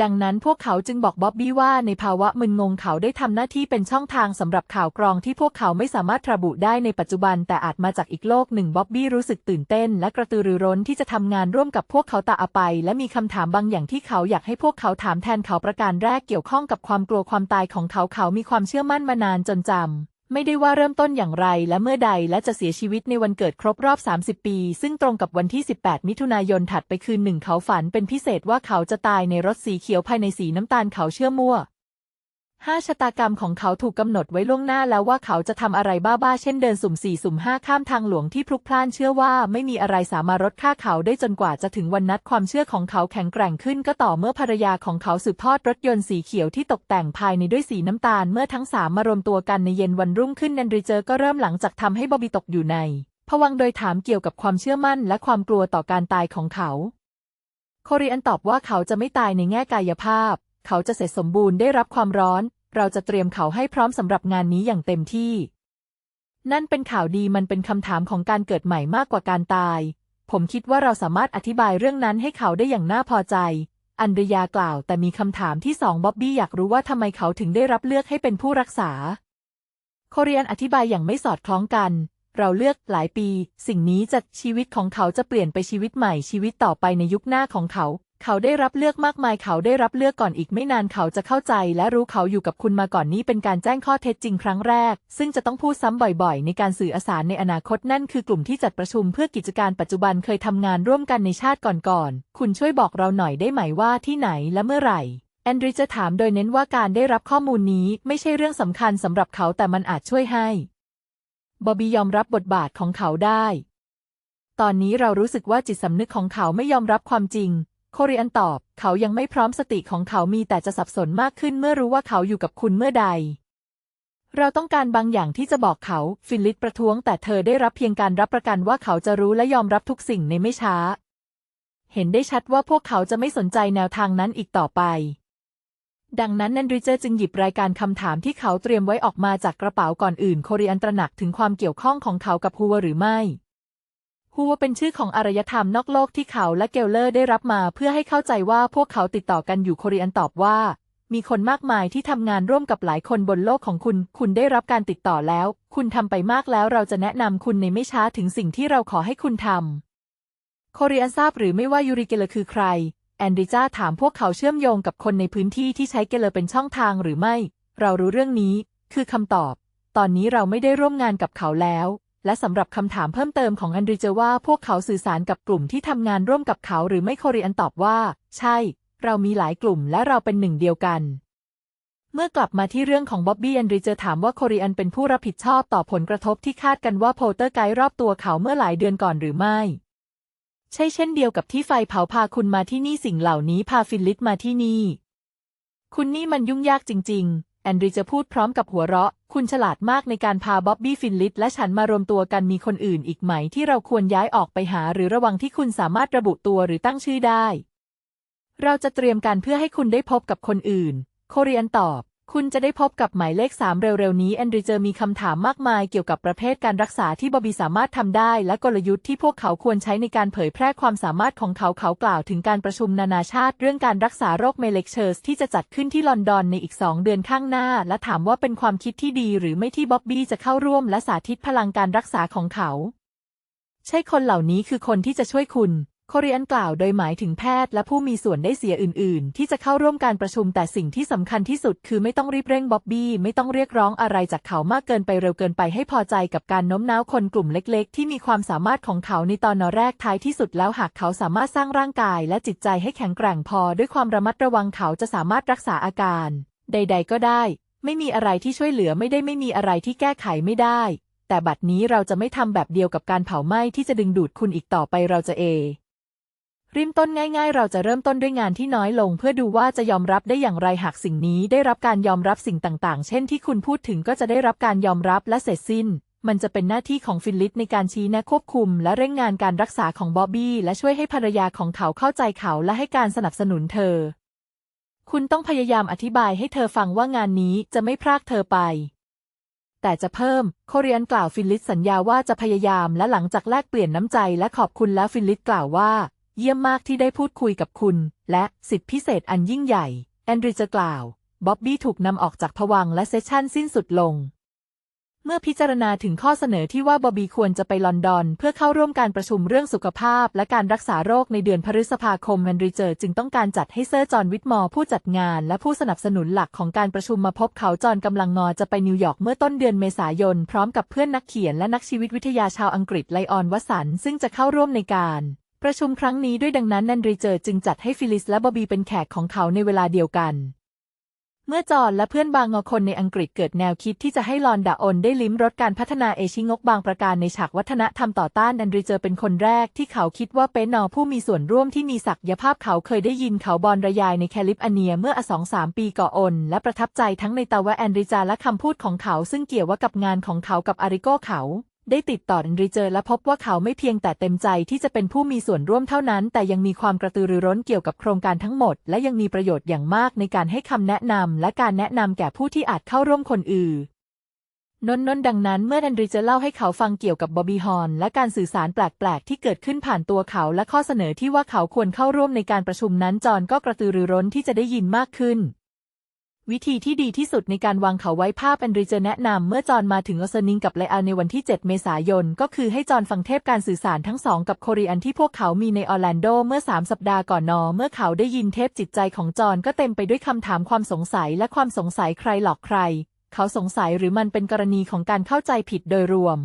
ดังนั้นพวกเขาจึงบอกบ๊อบบี้ว่าในภาวะมึนงงเขาได้ทำหน้าที่เป็นช่องทางสำหรับข่าวกรองที่พวกเขาไม่สามารถระบุได้ในปัจจุบันแต่อาจมาจากอีกโลกหนึ่งบ๊อบบี้รู้สึกตื่นเต้น และกระตือรือร้นที่จะทำงานร่วมกับพวกเขาตาอาไป และมีคำถามบางอย่างที่เขาอยากให้พวกเขาถามแทนเขาประการแรกเกี่ยวข้องกับความกลัวความตายของเขาเขามีความเชื่อมั่นมานานจนจำ ไม่ได้ว่าเริ่มต้นอย่างไรและเมื่อใดและจะเสียชีวิตในวันเกิดครบรอบ 30 ปี ซึ่งตรงกับวันที่ 18 มิถุนายนถัดไปคืนหนึ่งเขาฝันเป็นพิเศษว่าเขาจะตายในรถสีเขียวภายในสีน้ำตาลเขาเชื่อมั่ว ห้าชะตากรรมของเขาถูกกำหนดไว้ล่วงหน้าแล้วว่าเขาจะทำอะไรบ้าๆ เช่นเดินสุ่มสี่สุ่มห้าข้ามทางหลวงที่พลุกพล่านเชื่อว่าไม่มีอะไรสามารถลดค่าเขาได้จนกว่าจะถึงวันนัดความเชื่อของเขาแข็งแกร่งขึ้นก็ต่อเมื่อภรรยาของเขาสืบทอดรถยนต์สีเขียวที่ตกแต่งภายในด้วยสีน้ำตาลเมื่อทั้งสามมารวมตัวกันในเย็นวันรุ่งขึ้นแนนริเจอร์ก็เริ่มหลังจากทำให้บอบบี้ตกอยู่ในผวังโดยถามเกี่ยวกับความเชื่อมั่นและความกลัวต่อการตายของเขา โคริอันตอบว่าเขาจะไม่ตายในแง่กายภาพ เขาจะเสร็จสมบูรณ์ได้รับความร้อน เราจะเตรียมเขาให้พร้อมสำหรับงานนี้อย่างเต็มที่ นั่นเป็นข่าวดีมันเป็นคำถามของการเกิดใหม่มากกว่าการตาย ผมคิดว่าเราสามารถอธิบายเรื่องนั้นให้เขาได้อย่างน่าพอใจ อันเดรยากล่าว แต่มีคำถามที่สองบ๊อบบี้อยากรู้ว่าทำไมเขาถึงได้รับเลือกให้เป็นผู้รักษา โคเรียนอธิบายอย่างไม่สอดคล้องกันเราเลือกหลายปี สิ่งนี้จะชีวิตของเขาจะเปลี่ยนไปชีวิตใหม่ชีวิตต่อไปในยุคหน้าของเขา เขาได้รับเลือกมากมาย เขาได้รับเลือกก่อนอีกไม่นานเขาจะเข้าใจ และรู้เขาอยู่กับคุณมาก่อนนี้เป็นการแจ้งข้อเท็จจริงครั้งแรก ซึ่งจะต้องพูดซ้ำบ่อยๆ ในการสื่อสารในอนาคตนั่นคือกลุ่มที่จัดประชุมเพื่อกิจการปัจจุบันเคยทำงานร่วมกันในชาติก่อนๆคุณช่วยบอกเราหน่อยได้ไหมว่าที่ไหนและเมื่อไหร่แอนดริจะถามโดยเน้นว่าการได้รับข้อมูลนี้ไม่ใช่เรื่องสำคัญสำหรับเขาแต่มันอาจช่วยให้บอบบี้ยอมรับบทบาทของเขาได้ ตอนนี้เรารู้สึกว่าจิตสำนึกของเขาไม่ยอมรับความจริง โคริอันตอบ เขายังไม่พร้อมสติของเขามีแต่จะสับสนมากขึ้นเมื่อรู้ว่าเขาอยู่กับคุณเมื่อใด เราต้องการบางอย่างที่จะบอกเขา ฟิลิปประท้วงแต่เธอได้รับเพียงการรับประกันว่าเขาจะรู้และยอมรับทุกสิ่งในไม่ช้า เห็นได้ชัดว่าพวกเขาจะไม่สนใจแนวทางนั้นอีกต่อไป ดังนั้นนันริเจอร์จึงหยิบรายการคำถามที่เขาเตรียมไว้ออกมาจากกระเป๋าก่อนอื่น โคริอันตระหนักถึงความเกี่ยวข้องของเขากับฮัวหรือไม่ ฮัวเป็นชื่อของอารยธรรมนอกโลกที่เขาและเกลเลอร์ได้รับมาเพื่อให้เข้าใจว่าพวกเขาติดต่อกันอยู่โคริอันตอบว่า มีคนมากมายที่ทำงานร่วมกับหลายคนบนโลกของคุณ คุณได้รับการติดต่อแล้ว คุณทำไปมากแล้วเราจะแนะนำคุณในไม่ช้าถึงสิ่งที่เราขอให้คุณทำโคริอันทราบหรือไม่ว่ายูริเกเลอร์คือใคร แอนดริจ้าถามพวกเขาเชื่อมโยงกับคนในพื้นที่ที่ใช้เกเลอร์เป็นช่องทางหรือไม่ เรารู้เรื่องนี้ คือคำตอบ ตอนนี้เราไม่ได้ร่วมงานกับเขาแล้ว และสำหรับคำถามเพิ่มเติมของแอนดริเจอว่าพวกเขาสื่อสารกับกลุ่มที่ทำงานร่วมกับเขาหรือไม่โคริอันตอบว่า ใช่ เรามีหลายกลุ่มและเราเป็นหนึ่งเดียวกัน เมื่อกลับมาที่เรื่องของบ๊อบบี้แอนดริเจอถามว่าโคริอันเป็นผู้รับผิดชอบต่อผลกระทบที่คาดกันว่าโพลเตอร์ไกด์รอบตัวเขาเมื่อหลายเดือนก่อนหรือไม่ ใช่เช่นเดียวกับที่ไฟเผาพาคุณมาที่นี่สิ่งเหล่านี้พาฟิลลิสมาที่นี่ คุณนี่มันยุ่งยากจริง ๆ แอนดรีจะพูดพร้อมกับหัวเราะ คุณฉลาดมากในการพาบ๊อบบี้ฟินลิตและฉันมารวมตัวกันมีคนอื่นอีกไหมที่เราควรย้ายออกไปหาหรือระวังที่คุณสามารถระบุตัวหรือตั้งชื่อได้ เราจะเตรียมการเพื่อให้คุณได้พบกับคนอื่น โคเรียนตอบ คุณจะได้พบกับหมายเลขสามเร็วๆ นี้แอนดริเจอมีคำถามมากมายเกี่ยวกับประเภทการรักษาที่บอบบี้สามารถทำได้ และกลยุทธ์ที่พวกเขาควรใช้ในการเผยแพร่ความสามารถของเขาเขากล่าวถึงการประชุมนานาชาติ เรื่องการรักษาโรคเมเลกเชอร์สที่จะจัดขึ้นที่ลอนดอนในอีกสองเดือนข้างหน้า และถามว่าเป็นความคิดที่ดีหรือไม่ที่บ๊อบบี้จะเข้าร่วมและสาธิตพลังการรักษาของเขา ใช่คนเหล่านี้คือคนที่จะช่วยคุณ โคเรียนกล่าวโดยหมายถึงแพทย์และผู้มีส่วนได้เสียอื่น ๆ ที่จะเข้าร่วมการประชุมแต่สิ่งที่สำคัญที่สุดคือไม่ต้องรีบเร่งบ๊อบบี้ไม่ต้องเรียกร้องอะไรจากเขามากเกินไปเร็วเกินไปให้พอใจกับการโน้มน้าวคนกลุ่มเล็ก ๆ ที่มีความสามารถของเขาในตอนนแรกท้ายที่สุดแล้วหากเขาสามารถสร้างร่างกายและจิตใจให้แข็งแกร่งพอ ด้วยความระมัดระวังเขาจะสามารถรักษาอาการ ใด ๆ ก็ได้ ไม่มีอะไรที่ช่วยเหลือไม่ได้ไม่มีอะไรที่แก้ไขไม่ได้ แต่บัดนี้เราจะไม่ทำแบบเดียวกับการเผาไหม้ที่จะดึงดูดคุณอีกต่อไปเราจะเอ ริมต้นง่ายๆ เราจะเริ่มต้นด้วยงานที่น้อยลง เพื่อดูว่าจะยอมรับได้อย่างไรหากสิ่งนี้ได้รับการยอมรับสิ่งต่างๆ เช่นที่คุณพูดถึงก็จะได้รับการยอมรับและเสร็จสิ้น มันจะเป็นหน้าที่ของฟิลลิสในการชี้แนะควบคุม และเร่งงานการรักษาของบอบบี้และช่วยให้ภรรยาของเขาเข้าใจเขาและให้การสนับสนุนเธอ คุณต้องพยายามอธิบายให้เธอฟังว่างานนี้จะไม่พรากเธอไปแต่จะเพิ่ม โคเรียนกล่าวฟิลลิสสัญญาว่าจะพยายามและหลังจากแลกเปลี่ยนน้ำใจและขอบคุณแล้วฟิลลิสกล่าวว่า เยี่ยมมากที่ได้พูดคุยกับคุณ และสิทธิพิเศษอันยิ่งใหญ่ แอนดริจะกล่าว บ๊อบบี้ถูกนำออกจากผวังและเซสชั่นสิ้นสุดลง เมื่อพิจารณาถึงข้อเสนอที่ว่าบอบบี้ควรจะไปลอนดอน เพื่อเข้าร่วมการประชุมเรื่องสุขภาพ และการรักษาโรคในเดือนพฤษภาคมแอนดริเจอร์จึงต้องการจัดให้เซอร์จอห์นวิทมอร์ผู้จัดงาน และผู้สนับสนุนหลักของการประชุมมาพบเขาจอห์นกำลังงอจะไปนิวยอร์กเมื่อต้นเดือนเมษายนพร้อมกับเพื่อนนักเขียนและนักชีวิตวิทยาชาวอังกฤษไลออนวัสันซึ่งจะเข้าร่วมในการ ประชุมครั้งนี้ด้วยดังนั้นแอนดริเจอร์จึงจัดให้ฟิลิสและบอบบีเป็นแขกของเขาในเวลาเดียวกัน เมื่อจอห์นและเพื่อนบางงอคนในอังกฤษเกิดแนวคิดที่จะให้ลอนดาโอนได้ลิ้มรสการพัฒนาเอชิงกบางประการในฉากวัฒนธรรมต่อต้านแอนดริเจอร์เป็นคนแรกที่เขาคิดว่าเป็นนอผู้มีส่วนร่วมที่มีศักยภาพเขาเคยได้ยินเขาบอลระยายในแคลิฟอร์เนียเมื่ออสองสามปีก่อนและประทับใจทั้งในตาวะแอนดริจาและคำพูดของเขาซึ่งเกี่ยวว่ากับงานของเขากับอาริโกเขา ได้ติดต่อแอนดริเจอร์และพบว่าเขาไม่เพียงแต่เต็มใจที่จะเป็นผู้มีส่วนร่วมเท่านั้น แต่ยังมีความกระตือรือร้นเกี่ยวกับโครงการทั้งหมด และยังมีประโยชน์อย่างมากในการให้คำแนะนำและการแนะนำแก่ผู้ที่อาจเข้าร่วมคนอื่นนนนนดังนั้นเมื่อแอนดริเจอร์เล่าให้เขาฟังเกี่ยวกับบอบบี้ฮอนและการสื่อสารแปลก ๆ ที่เกิดขึ้นผ่านตัวเขาและข้อเสนอที่ว่าเขาควรเข้าร่วมในการประชุมนั้นจอห์นก็กระตือรือร้นที่จะได้ยินมากขึ้น วิธีที่ดีที่สุดในการวางเขาไว้ภาพแอนดริเจอร์แนะนำเมื่อจอห์นมาถึงออสนิงกับไลอาในวันที่ 7 เมษายน ก็คือให้จอห์นฟังเทปการสื่อสารทั้งสองกับโคเรียนที่พวกเขามีในออร์แลนโดเมื่อ 3 สัปดาห์ก่อนนอ เมื่อเขาได้ยินเทปจิตใจของจอห์นก็เต็มไปด้วยคำถามความสงสัยและความสงสัยใครหลอกใคร เขาสงสัยหรือมันเป็นกรณีของการเข้าใจผิดโดยรวม